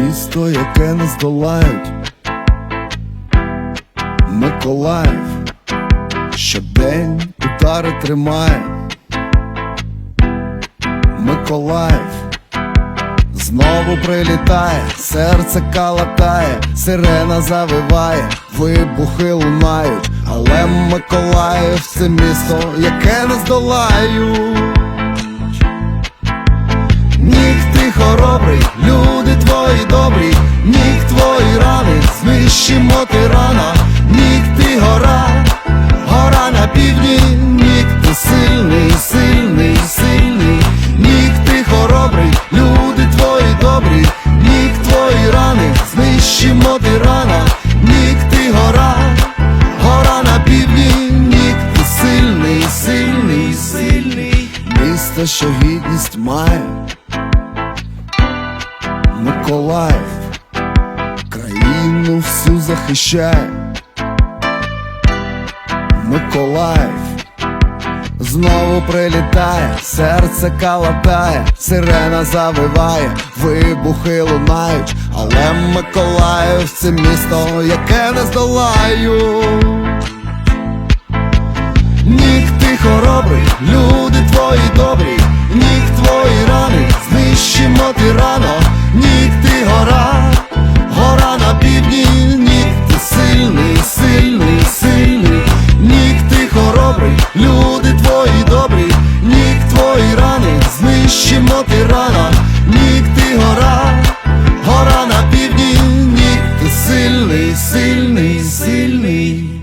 місто, яке не здолають. Миколаїв щодень удари тримає. Миколаїв знову прилітає, серце калатає, сирена завиває, вибухи лунають, але Миколаїв це місто, яке не здолають. Рани, знищимо тирана, нік ти гора, гора на півдні, нік ти сильний, сильний, сильний, нік ти хоробрий, люди твої добрі, нік твої рани, знищимо тирана, нік ти гора, гора на півдні, нік ти сильний, сильний, сильний, місто, що гідність має. Країну всю захищає. Миколаїв знову прилітає, серце калатає, сирена завиває, вибухи лунають, але Миколаїв це місто, яке не здолають. Нік ти хоробрий, люди Рана, ніг ти гора, гора на півдні, ніг ти сильний, сильний, сильний.